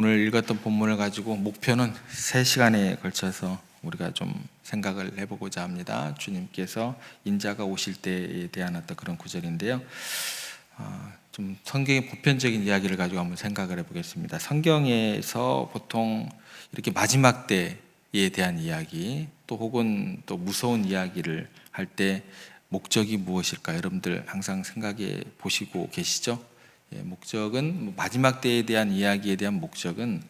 오늘 읽었던 본문을 가지고 목표는 세 시간에 걸쳐서 우리가 좀 생각을 해보고자 합니다. 주님께서 인자가 오실 때에 대한 어떤 그런 구절인데요. 아, 좀 성경의 보편적인 이야기를 가지고 한번 생각을 해보겠습니다. 성경에서 보통 이렇게 마지막 때에 대한 이야기, 또 혹은 또 무서운 이야기를 할 때 목적이 무엇일까? 여러분들 항상 생각해 보시고 계시죠? 예, 목적은 뭐 마지막 때에 대한 이야기에 대한 목적은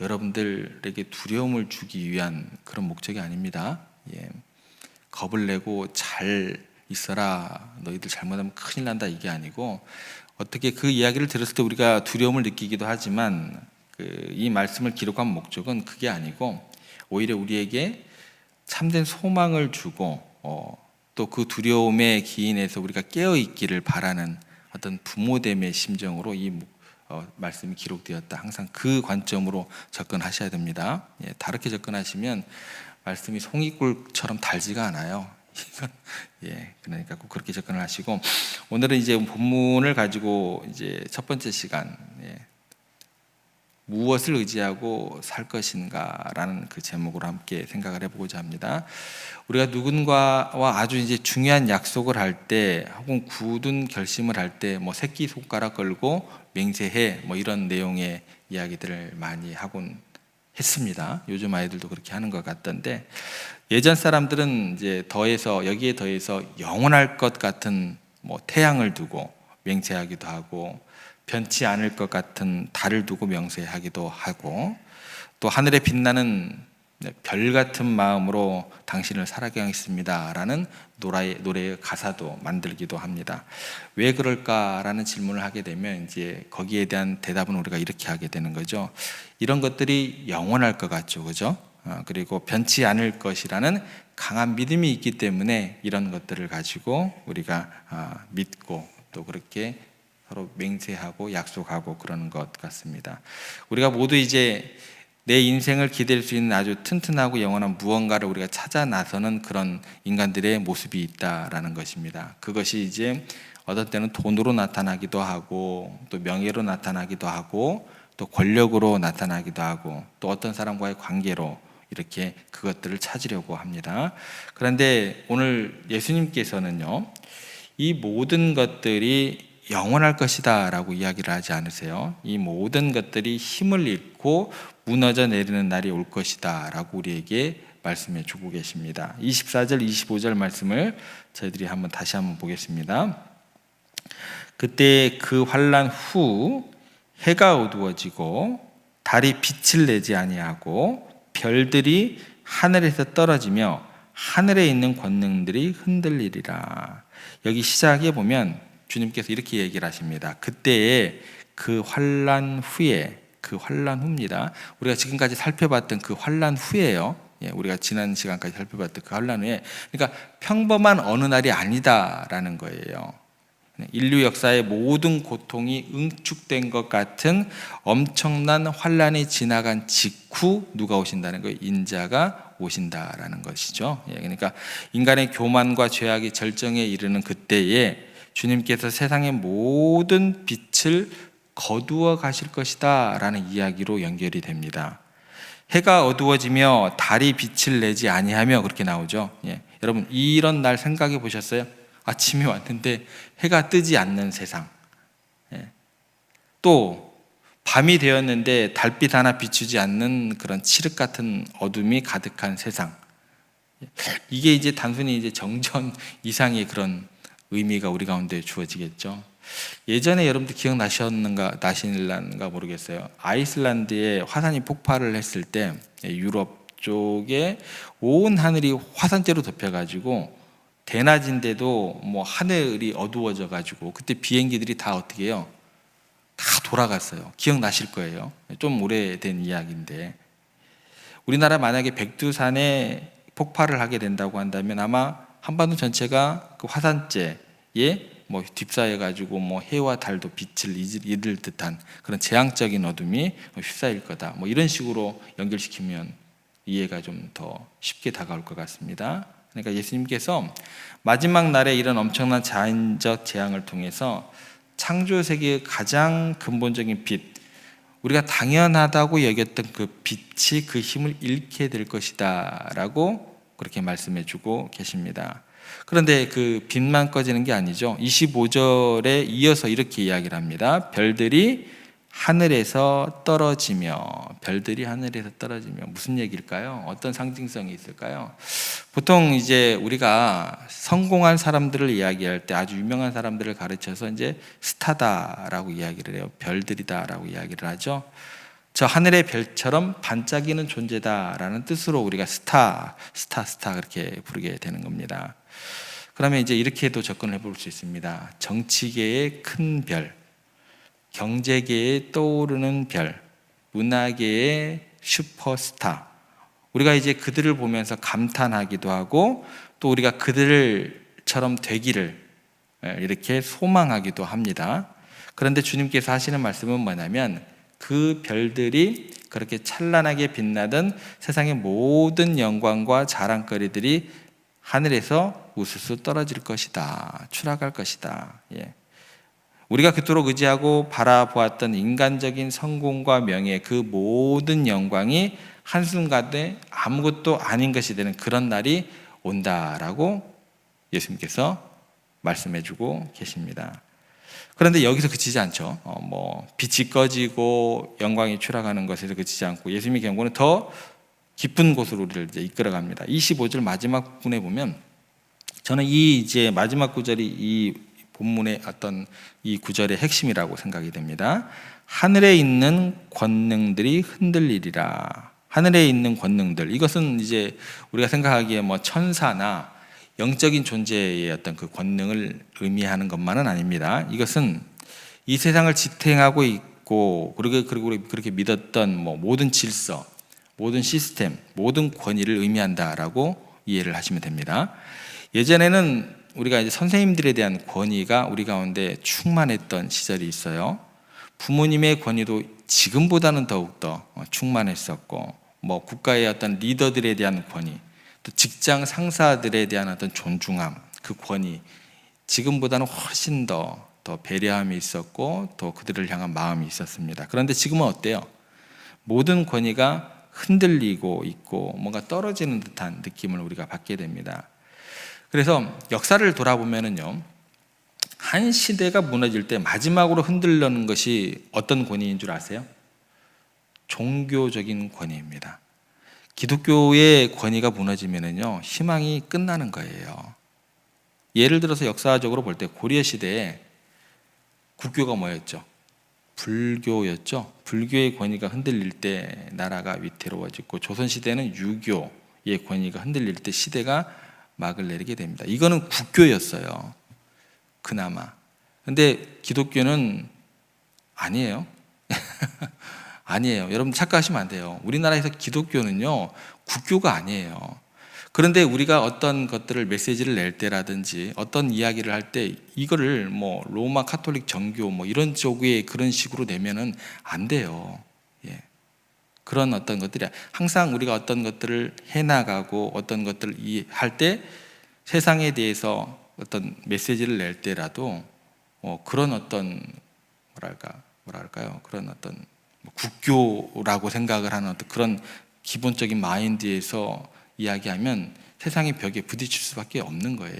여러분들에게 두려움을 주기 위한 그런 목적이 아닙니다. 예, 겁을 내고 잘 있어라. 너희들 잘못하면 큰일 난다 이게 아니고 어떻게 그 이야기를 들었을 때 우리가 두려움을 느끼기도 하지만 그 이 말씀을 기록한 목적은 그게 아니고 오히려 우리에게 참된 소망을 주고 어, 또 그 두려움의 기인에서 우리가 깨어 있기를 바라는 어떤 부모됨의 심정으로 이 어, 말씀이 기록되었다. 항상 그 관점으로 접근하셔야 됩니다. 예, 다르게 접근하시면 말씀이 송이꿀처럼 달지가 않아요. 예, 그러니까 꼭 그렇게 접근을 하시고 오늘은 이제 본문을 가지고 이제 첫 번째 시간 예, 무엇을 의지하고 살 것인가라는 그 제목으로 함께 생각을 해보고자 합니다. 우리가 누군가와 아주 이제 중요한 약속을 할 때, 혹은 굳은 결심을 할 때, 뭐 새끼 손가락 걸고 맹세해, 뭐 이런 내용의 이야기들을 많이 하곤 했습니다. 요즘 아이들도 그렇게 하는 것 같던데 예전 사람들은 이제 더해서 여기에 더해서 영원할 것 같은 뭐 태양을 두고 맹세하기도 하고 변치 않을 것 같은 달을 두고 명세하기도 하고 또 하늘에 빛나는 별 같은 마음으로 당신을 살아게 하겠습니다라는 노래의, 노래의 가사도 만들기도 합니다. 왜 그럴까라는 질문을 하게 되면 이제 거기에 대한 대답은 우리가 이렇게 하게 되는 거죠. 이런 것들이 영원할 것 같죠, 그죠? 어, 그리고 변치 않을 것이라는 강한 믿음이 있기 때문에 이런 것들을 가지고 우리가 아, 믿고 또 그렇게 서로 맹세하고 약속하고 그러는 것 같습니다. 우리가 모두 이제 내 인생을 기댈 수 있는 아주 튼튼하고 영원한 무언가를 우리가 찾아 나서는 그런 인간들의 모습이 있다라는 것입니다. 그것이 이제 어떤 때는 돈으로 나타나기도 하고 또 명예로 나타나기도 하고 또 권력으로 나타나기도 하고 또 어떤 사람과의 관계로 이렇게 그것들을 찾으려고 합니다. 그런데 오늘 예수님께서는요, 이 모든 것들이 영원할 것이다 라고 이야기를 하지 않으세요. 이 모든 것들이 힘을 잃고 무너져 내리는 날이 올 것이다 라고 우리에게 말씀해 주고 계십니다. 24절, 25절 말씀을 저희들이 한번 다시 한번 보겠습니다. 그때 그 환란 후 해가 어두워지고 달이 빛을 내지 아니하고 별들이 하늘에서 떨어지며 하늘에 있는 권능들이 흔들리리라. 여기 시작에 보면 주님께서 이렇게 얘기를 하십니다. 그때에 그 환란 후에 그 환란 후입니다. 우리가 지금까지 살펴봤던 그 환란 후에요. 예, 우리가 지난 시간까지 살펴봤던 그 환란 후에 그러니까 평범한 어느 날이 아니다라는 거예요. 인류 역사의 모든 고통이 응축된 것 같은 엄청난 환란이 지나간 직후 누가 오신다는 거예요. 인자가 오신다라는 것이죠. 예, 그러니까 인간의 교만과 죄악이 절정에 이르는 그때에 주님께서 세상의 모든 빛을 거두어 가실 것이다 라는 이야기로 연결이 됩니다. 해가 어두워지며 달이 빛을 내지 아니하며 그렇게 나오죠. 예. 여러분 이런 날 생각해 보셨어요? 아침이 왔는데 해가 뜨지 않는 세상. 예. 또 밤이 되었는데 달빛 하나 비추지 않는 그런 칠흑 같은 어둠이 가득한 세상. 이게 이제 단순히 이제 정전 이상의 그런 의미가 우리 가운데 주어지겠죠. 예전에 여러분들 기억나셨는가 나실란가 모르겠어요. 아이슬란드에 화산이 폭발을 했을 때 유럽 쪽에 온 하늘이 화산재로 덮여가지고 대낮인데도 뭐 하늘이 어두워져 가지고 그때 비행기들이 다 어떻게 해요? 다 돌아갔어요. 기억나실 거예요. 좀 오래된 이야기인데 우리나라 만약에 백두산에 폭발을 하게 된다고 한다면 아마 한반도 전체가 그 화산재에 뭐 휩싸여 가지고 뭐 해와 달도 빛을 잃을 듯한 그런 재앙적인 어둠이 휩싸일 거다. 뭐 이런 식으로 연결시키면 이해가 좀 더 쉽게 다가올 것 같습니다. 그러니까 예수님께서 마지막 날에 이런 엄청난 자연적 재앙을 통해서 창조 세계의 가장 근본적인 빛, 우리가 당연하다고 여겼던 그 빛이 그 힘을 잃게 될 것이다라고 그렇게 말씀해 주고 계십니다. 그런데 그 빛만 꺼지는 게 아니죠. 25절에 이어서 이렇게 이야기를 합니다. 별들이 하늘에서 떨어지며 별들이 하늘에서 떨어지며 무슨 얘기일까요? 어떤 상징성이 있을까요? 보통 이제 우리가 성공한 사람들을 이야기할 때 아주 유명한 사람들을 가르쳐서 이제 스타다라고 이야기를 해요. 별들이다라고 이야기를 하죠. 저 하늘의 별처럼 반짝이는 존재다라는 뜻으로 우리가 스타, 스타, 스타 그렇게 부르게 되는 겁니다. 그러면 이제 이렇게도 접근해 볼 수 있습니다. 정치계의 큰 별, 경제계에 떠오르는 별, 문화계의 슈퍼스타. 우리가 이제 그들을 보면서 감탄하기도 하고 또 우리가 그들처럼 되기를 예, 이렇게 소망하기도 합니다. 그런데 주님께서 하시는 말씀은 뭐냐면 그 별들이 그렇게 찬란하게 빛나던 세상의 모든 영광과 자랑거리들이 하늘에서 우수수 떨어질 것이다. 추락할 것이다. 예. 우리가 그토록 의지하고 바라보았던 인간적인 성공과 명예 그 모든 영광이 한순간에 아무것도 아닌 것이 되는 그런 날이 온다라고 예수님께서 말씀해 주고 계십니다. 그런데 여기서 그치지 않죠. 어, 뭐 빛이 꺼지고 영광이 추락하는 것에서 그치지 않고 예수님의 경고는 더 깊은 곳으로 우리를 이제 이끌어갑니다. 25절 마지막 부분에 보면 저는 이 이제 마지막 구절이 이 본문의 어떤 이 구절의 핵심이라고 생각이 됩니다. 하늘에 있는 권능들이 흔들리리라. 하늘에 있는 권능들. 이것은 이제 우리가 생각하기에 뭐 천사나 영적인 존재의 어떤 그 권능을 의미하는 것만은 아닙니다. 이것은 이 세상을 지탱하고 있고 그리고 그리고 그렇게 믿었던 뭐 모든 질서, 모든 시스템, 모든 권위를 의미한다라고 이해를 하시면 됩니다. 예전에는 우리가 이제 선생님들에 대한 권위가 우리 가운데 충만했던 시절이 있어요. 부모님의 권위도 지금보다는 더욱더 충만했었고, 뭐 국가의 어떤 리더들에 대한 권위, 또 직장 상사들에 대한 어떤 존중함, 그 권위, 지금보다는 훨씬 더, 더 배려함이 있었고, 또 그들을 향한 마음이 있었습니다. 그런데 지금은 어때요? 모든 권위가 흔들리고 있고, 뭔가 떨어지는 듯한 느낌을 우리가 받게 됩니다. 그래서 역사를 돌아보면은요, 한 시대가 무너질 때 마지막으로 흔들려는 것이 어떤 권위인 줄 아세요? 종교적인 권위입니다. 기독교의 권위가 무너지면은요, 희망이 끝나는 거예요. 예를 들어서 역사적으로 볼 때 고려 시대에 국교가 뭐였죠? 불교였죠. 불교의 권위가 흔들릴 때 나라가 위태로워지고 조선 시대는 유교의 권위가 흔들릴 때 시대가 막을 내리게 됩니다. 이거는 국교였어요. 그나마. 근데 기독교는 아니에요. 아니에요. 여러분 착각하시면 안 돼요. 우리나라에서 기독교는요, 국교가 아니에요. 그런데 우리가 어떤 것들을 메시지를 낼 때라든지 어떤 이야기를 할 때 이거를 뭐 로마 카톨릭 정교 뭐 이런 쪽에 그런 식으로 내면은 안 돼요. 예. 그런 어떤 것들이 항상 우리가 어떤 것들을 해나가고 어떤 것들을 할 때 세상에 대해서 어떤 메시지를 낼 때라도 어 그런 어떤 뭐랄까 뭐랄까요 그런 어떤 뭐 국교라고 생각을 하는 어떤 그런 기본적인 마인드에서 이야기하면 세상의 벽에 부딪힐 수밖에 없는 거예요.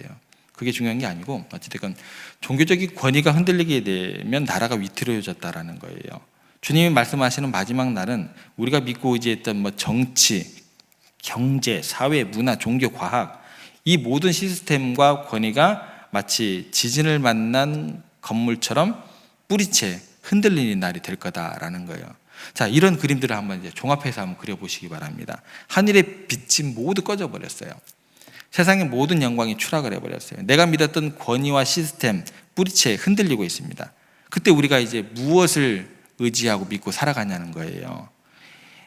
그게 중요한 게 아니고 어찌됐건 종교적인 권위가 흔들리게 되면 나라가 위태로워졌다라는 거예요. 주님이 말씀하시는 마지막 날은 우리가 믿고 의지했던 뭐 정치, 경제, 사회, 문화, 종교, 과학 이 모든 시스템과 권위가 마치 지진을 만난 건물처럼 뿌리채 흔들리는 날이 될 거다라는 거예요. 자, 이런 그림들을 한번 이제 종합해서 한번 그려보시기 바랍니다. 하늘의 빛이 모두 꺼져 버렸어요. 세상의 모든 영광이 추락을 해버렸어요. 내가 믿었던 권위와 시스템, 뿌리채 흔들리고 있습니다. 그때 우리가 이제 무엇을 의지하고 믿고 살아가냐는 거예요.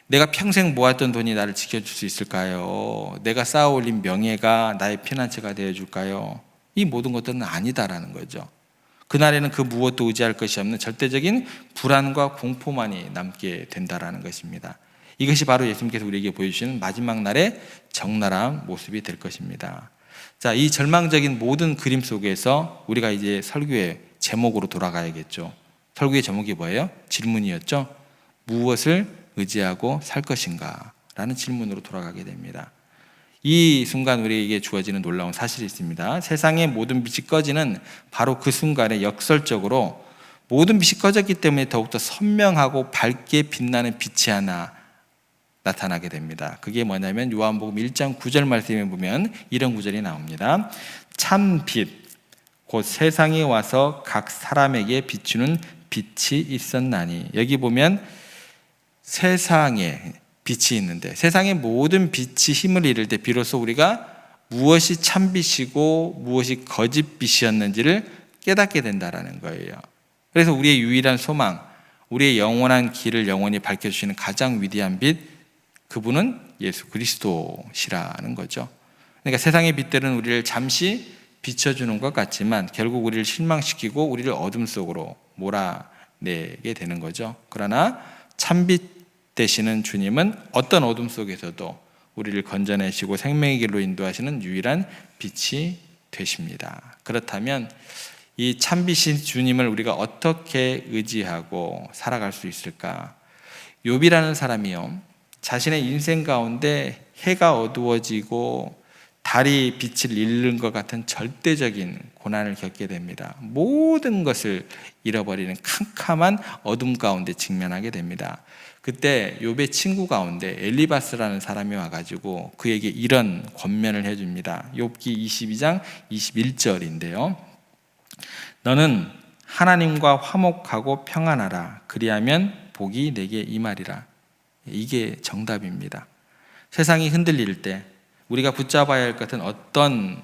내가 평생 모았던 돈이 나를 지켜줄 수 있을까요? 내가 쌓아올린 명예가 나의 피난처가 되어줄까요? 이 모든 것들은 아니다라는 거죠. 그날에는 그 무엇도 의지할 것이 없는 절대적인 불안과 공포만이 남게 된다라는 것입니다. 이것이 바로 예수님께서 우리에게 보여주시는 마지막 날의 적나라한 모습이 될 것입니다. 자, 이 절망적인 모든 그림 속에서 우리가 이제 설교의 제목으로 돌아가야겠죠. 설교의 제목이 뭐예요? 질문이었죠. 무엇을 의지하고 살 것인가? 라는 질문으로 돌아가게 됩니다. 이 순간 우리에게 주어지는 놀라운 사실이 있습니다. 세상의 모든 빛이 꺼지는 바로 그 순간에 역설적으로 모든 빛이 꺼졌기 때문에 더욱더 선명하고 밝게 빛나는 빛이 하나 나타나게 됩니다. 그게 뭐냐면 요한복음 1장 9절 말씀에 보면 이런 구절이 나옵니다. 참 빛, 곧 세상에 와서 각 사람에게 비추는 빛이 있었나니 여기 보면 세상에 빛이 있는데 세상의 모든 빛이 힘을 잃을 때 비로소 우리가 무엇이 참빛이고 무엇이 거짓빛이었는지를 깨닫게 된다라는 거예요. 그래서 우리의 유일한 소망, 우리의 영원한 길을 영원히 밝혀주시는 가장 위대한 빛, 그분은 예수 그리스도시라는 거죠. 그러니까 세상의 빛들은 우리를 잠시 비춰주는 것 같지만 결국 우리를 실망시키고 우리를 어둠 속으로 몰아내게 되는 거죠. 그러나 참빛 되시는 주님은 어떤 어둠 속에서도 우리를 건져내시고 생명의 길로 인도하시는 유일한 빛이 되십니다. 그렇다면 이 참빛인 주님을 우리가 어떻게 의지하고 살아갈 수 있을까? 욥이라는 사람이요. 자신의 인생 가운데 해가 어두워지고 달이 빛을 잃는 것 같은 절대적인 고난을 겪게 됩니다. 모든 것을 잃어버리는 캄캄한 어둠 가운데 직면하게 됩니다. 그때 욥의 친구 가운데 엘리바스라는 사람이 와가지고 그에게 이런 권면을 해줍니다. 욥기 22장 21절인데요. 너는 하나님과 화목하고 평안하라. 그리하면 복이 내게 임하리라. 이게 정답입니다. 세상이 흔들릴 때 우리가 붙잡아야 할 것은 어떤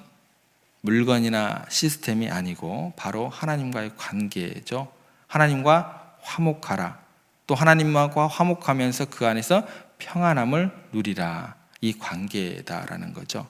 물건이나 시스템이 아니고 바로 하나님과의 관계죠. 하나님과 화목하라. 또 하나님과 화목하면서 그 안에서 평안함을 누리라. 이 관계다라는 거죠.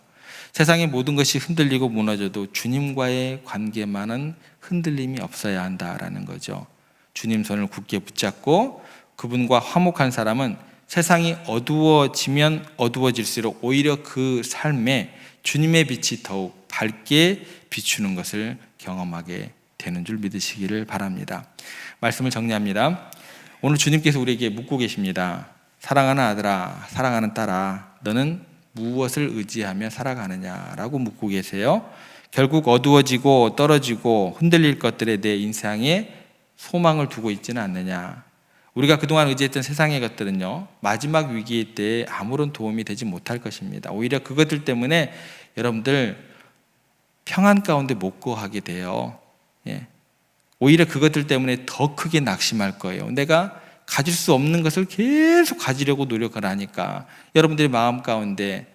세상의 모든 것이 흔들리고 무너져도 주님과의 관계만은 흔들림이 없어야 한다라는 거죠. 주님 손을 굳게 붙잡고 그분과 화목한 사람은 세상이 어두워지면 어두워질수록 오히려 그 삶에 주님의 빛이 더욱 밝게 비추는 것을 경험하게 되는 줄 믿으시기를 바랍니다. 말씀을 정리합니다. 오늘 주님께서 우리에게 묻고 계십니다. 사랑하는 아들아, 사랑하는 딸아, 너는 무엇을 의지하며 살아가느냐라고 묻고 계세요. 결국 어두워지고 떨어지고 흔들릴 것들에 내 인생에 소망을 두고 있지는 않느냐. 우리가 그동안 의지했던 세상의 것들은요, 마지막 위기 때 아무런 도움이 되지 못할 것입니다. 오히려 그것들 때문에 여러분들 평안 가운데 못 거하게 돼요. 예. 오히려 그것들 때문에 더 크게 낙심할 거예요. 내가 가질 수 없는 것을 계속 가지려고 노력을 하니까 여러분들의 마음 가운데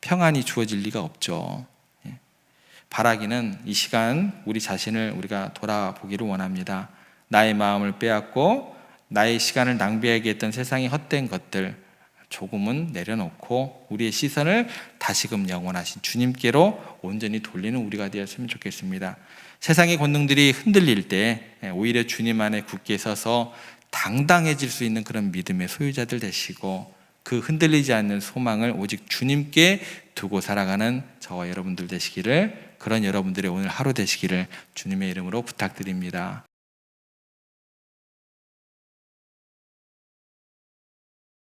평안이 주어질 리가 없죠. 예. 바라기는 이 시간 우리 자신을 우리가 돌아보기를 원합니다. 나의 마음을 빼앗고 나의 시간을 낭비하게 했던 세상의 헛된 것들 조금은 내려놓고 우리의 시선을 다시금 영원하신 주님께로 온전히 돌리는 우리가 되었으면 좋겠습니다. 세상의 권능들이 흔들릴 때 오히려 주님 안에 굳게 서서 당당해질 수 있는 그런 믿음의 소유자들 되시고 그 흔들리지 않는 소망을 오직 주님께 두고 살아가는 저와 여러분들 되시기를 그런 여러분들의 오늘 하루 되시기를 주님의 이름으로 부탁드립니다.